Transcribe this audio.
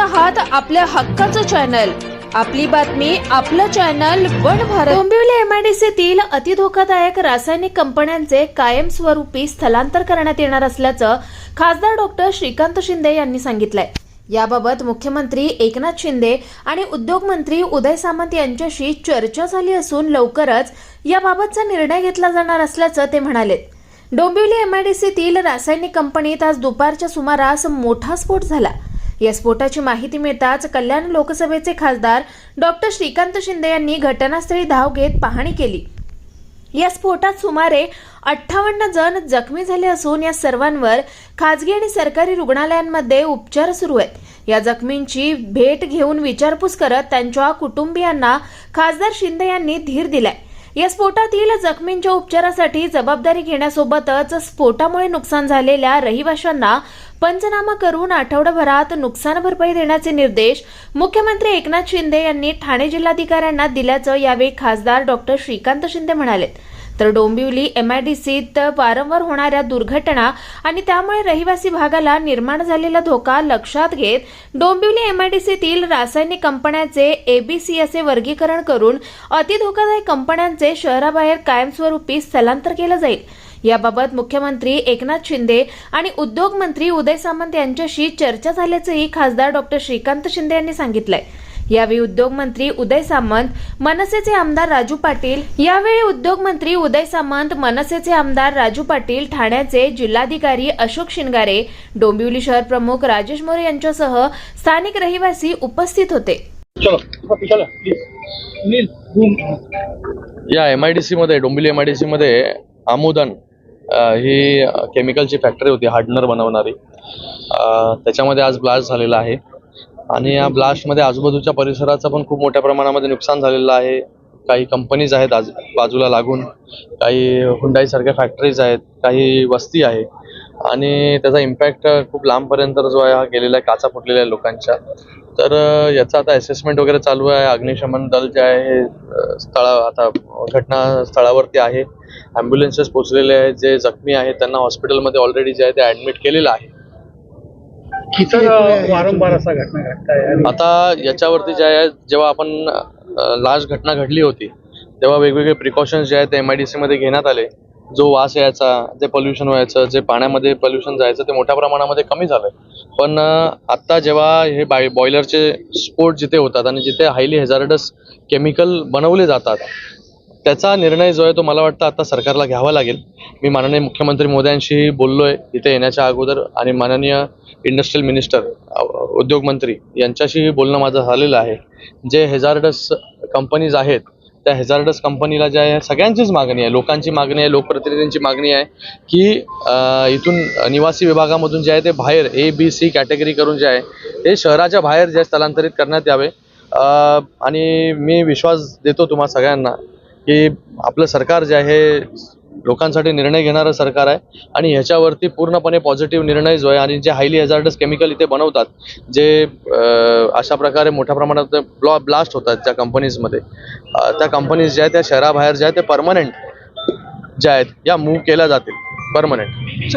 आहात आपल्या हक्काचं चॅनल. आपली बातमी आपलं चॅनल वन भारत. डोंबिवली एमआयडीसीतील अतिधोकादायक रासायनिक कंपन्यांचे कायमस्वरूपी स्थलांतर करण्यात येणार असल्याचं खासदार डॉक्टर श्रीकांत शिंदे यांनी सांगितलंय. याबाबत मुख्यमंत्री एकनाथ शिंदे आणि उद्योगमंत्री उदय सामंत यांच्याशी चर्चा झाली असून लवकरच याबाबतचा निर्णय घेतला जाणार असल्याचं ते म्हणाले. डोंबिवली एमआयडीसीतील रासायनिक कंपनीत आज दुपारच्या सुमारास मोठा स्फोट झाला. या स्फोटाची माहिती मिळताच कल्याण लोकसभेचे खासदार डॉक्टर श्रीकांत शिंदे यांनी घटनास्थळी धाव घेत पाहणी केली. या स्फोटात सुमारे अठ्ठावन्न जण जखमी झाले असून या सर्वांवर खाजगी आणि सरकारी रुग्णालयांमध्ये उपचार सुरू आहेत. या जखमींची भेट घेऊन विचारपूस करत त्यांच्या कुटुंबियांना खासदार शिंदे यांनी धीर दिलाय. या स्फोटातील जखमींच्या उपचारासाठी जबाबदारी घेण्यासोबतच स्फोटामुळे नुकसान झालेल्या रहिवाशांना पंचनामा करून आठवडाभरात नुकसान भरपाई देण्याचे निर्देश मुख्यमंत्री एकनाथ शिंदे यांनी ठाणे जिल्हाधिकाऱ्यांना दिल्याचं यावेळी खासदार डॉक्टर श्रीकांत शिंदे म्हणाले तर डोंबिवली एमआयडीसीत वारंवार होणाऱ्या दुर्घटना आणि त्यामुळे रहिवासी भागाला निर्माण झालेला धोका लक्षात घेत डोंबिवली एमआयडीसीतील रासायनिक कंपन्यांचे एबीसी असे वर्गीकरण करून अतिधोकादायक कंपन्यांचे शहराबाहेर कायमस्वरूपी स्थलांतर केलं जाईल. याबाबत मुख्यमंत्री एकनाथ शिंदे आणि उद्योग मंत्री उदय सामंत यांच्याशी चर्चा झाल्याचंही खासदार डॉक्टर श्रीकांत शिंदे यांनी सांगितलंय. यावेळी उद्योग मंत्री उदय सामंत मनसेचे आमदार राजू पाटील यावेळी उद्योग मंत्री उदय सामंत मनसेचे आमदार राजू पाटील ठाण्याचे जिल्हाधिकारी अशोक शिनगारे डोंबिवली शहर प्रमुख राजेश मोरे यांच्यासह स्थानिक रहिवासी उपस्थित होते. चलो चलो प्लीज सुनील घूम या एम आय डी सीमध्ये डोंबिवली एम आय डी सीमध्ये आमुदन अ, ही केमिकलची फॅक्टरी होती हार्डनर बनवणारी. त्याच्यामध्ये आज ब्लास्ट झालेला आहे. आणि या ब्लास्टमध्ये आजूबाजूच्या परिसराचं पण खूप मोठ्या प्रमाणामध्ये नुकसान झालेलं आहे. काही कंपनीज आहेत आज बाजूला लागून काही हुंडाईसारख्या फॅक्टरीज आहेत काही वस्ती आहे. आणि त्याचा इम्पॅक्ट खूप लांबपर्यंत जो आहे हा गेलेला आहे काचा फुटलेल्या आहे लोकांच्या. तर याचा आता असेसमेंट वगैरे चालू आहे. अग्निशमन दल जे आहे हे स्थळा आता घटनास्थळावरती आहे. ॲम्ब्युलन्सेस पोचलेले आहेत जे जखमी आहेत त्यांना हॉस्पिटलमध्ये ऑलरेडी जे आहे ते ॲडमिट केलेलं आहे. वारंवार असा घटना घडताय आणि आता याच्यावरती जे आहे जेव्हा आपण लास्ट घटना घडली होती तेव्हा वेगवेगळे प्रिकॉशन्स जे आहेत ते एम आय डी सीमध्ये घेण्यात आले. जो वास यायचा जे पोल्युशन व्हायचं जे पाण्यामध्ये पोल्युशन जायचं ते मोठ्या प्रमाणामध्ये कमी झालं. पण आत्ता जेव्हा हे बाय बॉयलरचे स्फोट जिथे होतात आणि जिथे हायली हेझार्डस केमिकल बनवले जातात त्याचा निर्णय जो आहे तो मला वाटतं आता सरकारला घ्यावा लागेल. मी माननीय मुख्यमंत्री मोद्यांशीही बोललो आहे इथे येण्याच्या अगोदर आणि माननीय इंडस्ट्रियल मिनिस्टर उद्योग मंत्री यांच्याशी बोलणं माझं झालेलं आहे. जे हेझार्डस कंपनीज आहेत त्या हेझार्डस कंपनीला जे आहे सगळ्यांचीच मागणी आहे. लोकांची मागणी आहे लोकप्रतिनिधींची मागणी आहे की इथून निवासी विभागामधून जे आहे ते बाहेर ए बी सी कॅटेगरी करून जे आहे ते शहराच्या बाहेर जे स्थलांतरित करण्यात यावे. आणि मी विश्वास देतो तुम्हा सगळ्यांना की आपलं सरकार जे आहे लोकांसाठी निर्णय घेणारं सरकार आहे आणि ह्याच्यावरती पूर्णपणे पॉझिटिव्ह निर्णय जो आहे आणि जे हायली हॅझार्डस केमिकल इथे बनवतात जे अशा प्रकारे मोठ्या प्रमाणात ब्लॉ ब्लास्ट होतात त्या कंपनीजमध्ये त्या कंपनीज ज्या आहेत त्या शहराबाहेर ज्या आहेत ते परमनंट ज्या आहेत या मूव्ह केल्या जातील परमनंट